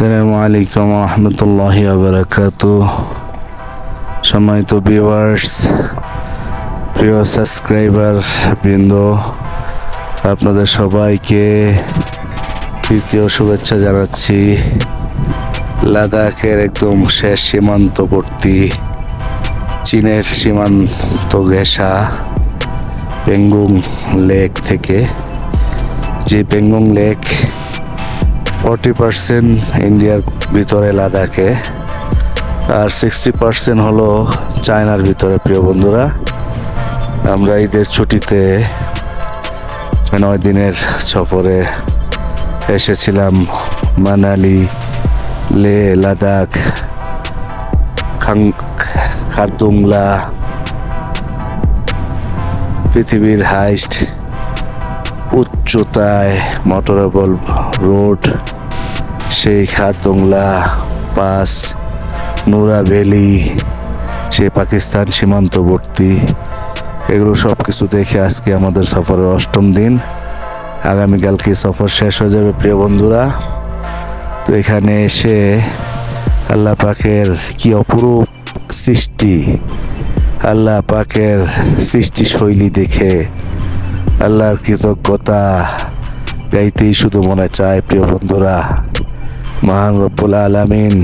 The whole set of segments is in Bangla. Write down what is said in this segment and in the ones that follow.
আসসালামু আলাইকুম রহমতুল্লাহ আবরাকাত সম্মানিত ভিউয়ার্স প্রিয় সাবস্ক্রাইবার বৃন্দ, আপনাদের সবাইকে তৃতীয় শুভেচ্ছা জানাচ্ছি। লাদাখের একদম শেষ সীমান্তবর্তী চীনের সীমান্ত ঘেঁষা পেঙ্গুং লেক থেকে। যে পেঙ্গুং লেক ফর্টি পার্সেন্ট ইন্ডিয়ার ভিতরে লাদাখে আর সিক্সটি পার্সেন্ট হলো চায়নার ভিতরে, প্রিয় বন্ধুরা। আমরা ঈদের ছুটিতে নয় দিনের সফরে এসেছিলাম মানালি, লে, লাদাখ, খাং খারদুংলা, পৃথিবীর হাইস্ট উচ্চতায় মোটরেবল রোড, সেই খারদোংলা পাস, নুরা ভ্যালি সে পাকিস্তান সীমান্তবর্তী, এগুলো সব কিছু দেখে আজকে আমাদের সফরের অষ্টম দিন। আগামীকালকে সফর শেষ হয়ে যাবে, প্রিয় বন্ধুরা। তো এখানে এসে আল্লাহ পাকের কি অপরূপ সৃষ্টি, আল্লাহ পাকের সৃষ্টি শৈলী দেখে, আল্লাহর কৃতজ্ঞতা গাইতেই শুধু মনে চায় প্রিয় বন্ধুরা। মহান রব্বুল আলামিন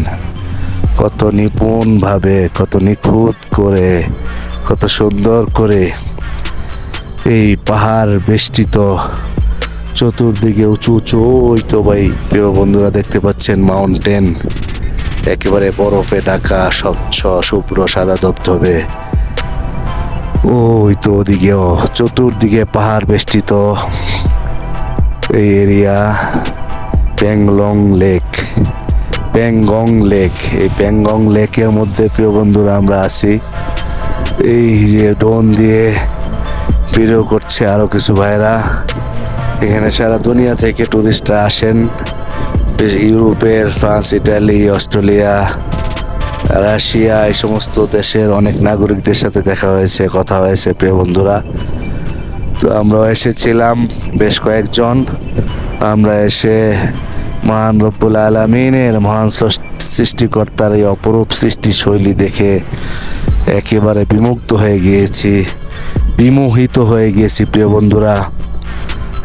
কত নিপুণভাবে, কত নিখুঁত করে, কত সুন্দর করে এই পাহাড় বেষ্টিত চতুর্দিকে উঁচু উঁচু ওই তো ভাই, প্রিয় বন্ধুরা দেখতে পাচ্ছেন মাউন্টেন। একেবারে বরফে ঢাকা, স্বচ্ছ, শুভ্র, সাদা ধবধবে। ওই তো ওদিকেও চতুর্দিকে পাহাড় বেষ্টিত। এই area Pangong lake. Pangong lake. এই প্যাংগং লেকের মধ্যে প্রিয় বন্ধুরা আমরা আছি। এই যে ডোন দিয়ে ভিডিও করছে আরও কিছু ভাইরা এখানে সারা দুনিয়া থেকে ট্যুরিস্টরা আসেন। ইউরোপের, ফ্রান্স, ইটালি, অস্ট্রেলিয়া, রাশিয়া, এই সমস্ত দেশের অনেক নাগরিকদের সাথে দেখা হয়েছে, কথা হয়েছে, প্রিয় বন্ধুরা। তো আমরা এসেছিলাম বেশ কয়েকজন। আমরা এসে মহান রব্বুল আলমিনের মহান সৃষ্টিকর্তার এই অপরূপ সৃষ্টিশৈলী দেখে একেবারে বিমুগ্ধ হয়ে গিয়েছি, বিমোহিত হয়ে গিয়েছি প্রিয় বন্ধুরা।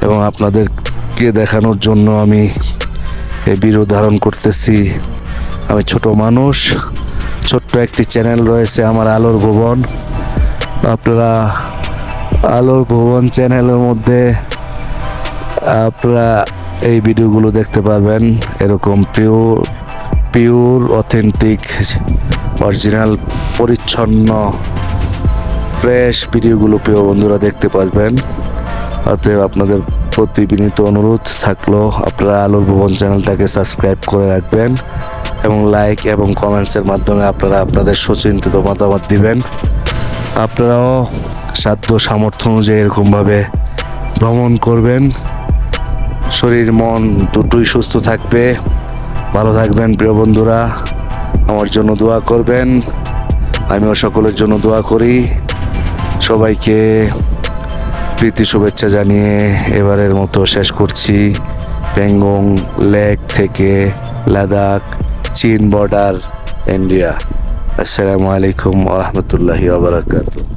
এবং আপনাদেরকে দেখানোর জন্য আমি এই ভিডিও ধারণ করতেছি। আমি ছোট মানুষ, ছোট্ট একটি চ্যানেল রয়েছে আমার আলোর ভুবন। আপনারা আলোর ভুবন চ্যানেলের মধ্যে আপনারা এই ভিডিওগুলো দেখতে পারবেন। এরকম পিওর পিওর অথেন্টিক অরিজিনাল পরিচ্ছন্ন ফ্রেশ ভিডিওগুলো প্রিয় বন্ধুরা দেখতে পারবেন। অতএব আপনাদের প্রতি বিনীত অনুরোধ থাকল, আপনারা আলোর ভুবন চ্যানেলটাকে সাবস্ক্রাইব করে রাখবেন এবং লাইক এবং কমেন্টসের মাধ্যমে আপনারা আপনাদের সুচিন্তিত মতামত দিবেন। আপনারাও সাধ্য সামর্থ্য অনুযায়ী এরকমভাবে ভ্রমণ করবেন। শরীর, মন দুটোই সুস্থ থাকবে। ভালো থাকবেন প্রিয় বন্ধুরা। আমার জন্য দোয়া করবেন। আমিও সকলের জন্য দোয়া করি। সবাইকে প্রীতি শুভেচ্ছা জানিয়ে এবারের মতো শেষ করছি। পেঙ্গং লেক থেকে লাদাখ, চীন বর্ডার, ইন্ডিয়া। আসসালামু আলাইকুম রহমতুল্লাহি ওবরাকাতুহ